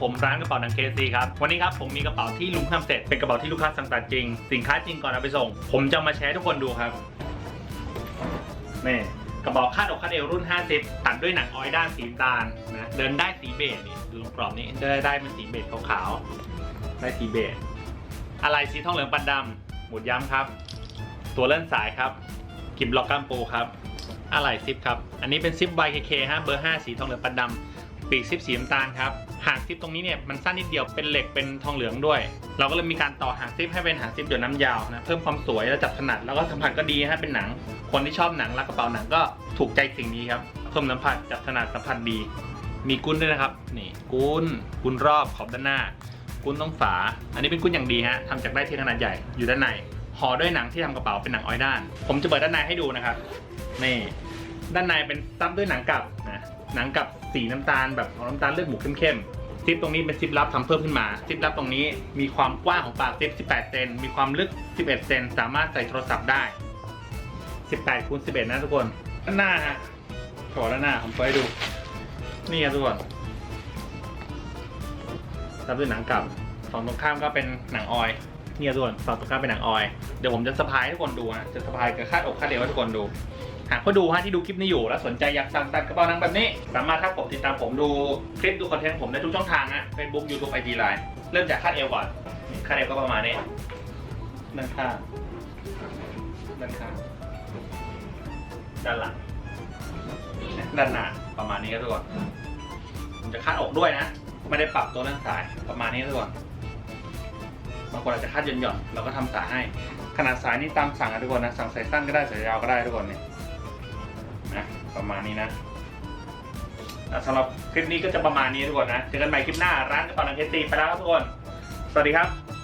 ผมร้านกระเป๋าหนังเคซีครับ วันนี้ครับผมมีกระเป๋าที่ลุงทำเสร็จ เป็นกระเป๋าที่ลูกค้าสั่งตัดจริง สินค้าจริงก่อนเอาไปส่ง ผมจะมาแชร์ทุกคนดูครับนี่กระเป๋าคาดอกคาดเอวรุ่น 50 ตัดด้วยหนังออยด้านสีตาลนะเดินได้สีเบจนี่ดูกรอบนี้ได้ได้เป็นสีเบจขาวๆได้สีเบจอะไรสีทองเหลืองปันดำหมุดย้ำครับ ตัวเลื่อนสายครับกิมล็อกกล้ามปูครับ อะไหล่ซิปครับ อันนี้เป็นซิป YKK ฮะเบอร์ 5 สีทองเหลืองปันดำปีกซิปสีน้ำตาลครับ หางซิปตรงนี้เนี่ยมันสั้นนิดเดียวเป็นเหล็กเป็นทองเหลืองด้วย เราก็เลยมีการต่อหางซิปให้เป็นหางซิปเดี่ยวน้ำยาวนะเพิ่มความสวยและจับถนัดแล้วก็สัมผัสก็ดีฮะเป็นหนัง คนที่ชอบหนังรักกระเป๋าหนังก็ถูกใจสิ่งนี้ครับเพิ่มสัมผัสจับถนัดสัมผัสดี มีกุ้นด้วยนะครับนี่กุ้นกุ้นรอบขอบด้านหน้า กุ้นต้องฝา อันนี้เป็นกุ้นอย่างดีฮะทำจากได้ที่ขนาดใหญ่อยู่ด้านใน ห่อด้วยหนังที่ทำกระเป๋าเป็นหนังออยด้าน ผมจะเปิดด้านในให้ดูนะครับนี่ด้านในเป็นซับด้วยหนังกลับนะหนังกลับสีน้ำตาลแบบของน้ำตาลเลือดหมูเข้มๆซิปตรงนี้เป็นซิปลับทำเพิ่มขึ้นมาซิปลับตรงนี้มีความกว้างของปากซิป 18 เซนมีความลึก 11 เซนสามารถใส่โทรศัพท์ได้ 18คูณ11 นะทุกคนด้านหน้าฮะขอด้านหน้าผมเปิดให้ดู นี่ครับทุกคนซับด้วยหนังกลับฝั่งตรงข้ามก็เป็นหนังออย ล์นี่ครับทุกคนฝั่งตรงข้ามเป็นหนังออย เดี๋ยวผมจะสะพายให้ทุกคนดูนะ จะสะพายกับคาดอกคาดเอวให้ทุกคนดู หากผู้ดูฮะที่ดูคลิปนี้อยู่ แล้วสนใจอยากสั่งตัดกระเป๋าหนังแบบนี้ สามารถทักผมติดตามผมดูคลิปดูคอนเทนต์ผมได้ทุกช่องทางนะ Facebook YouTube IG Line เริ่มจากคาดเอวก่อนคาดเอวก็ประมาณนี้ด้านข้างด้านข้างด้านหลังด้านหน้าประมาณนี้ครับทุกคนผมจะคาดอกด้วยนะ ไม่ได้ปรับตัวเรื่องสายประมาณนี้ทุกคน บางคนอาจจะคาดหย่อนๆเราก็ทำสายให้ ขนาดสายนี้ตามสั่งนะทุกคนนะ สั่งสายสั้นก็ได้สายยาวก็ได้ทุกคนเนี่ยนะประมาณนี้นะสำหรับคลิปนี้ก็จะประมาณนี้ทุกคนนะเจอกันใหม่คลิปหน้าร้านกระเป๋าหนังเคตีไปแล้วครับทุกคน สวัสดีครับ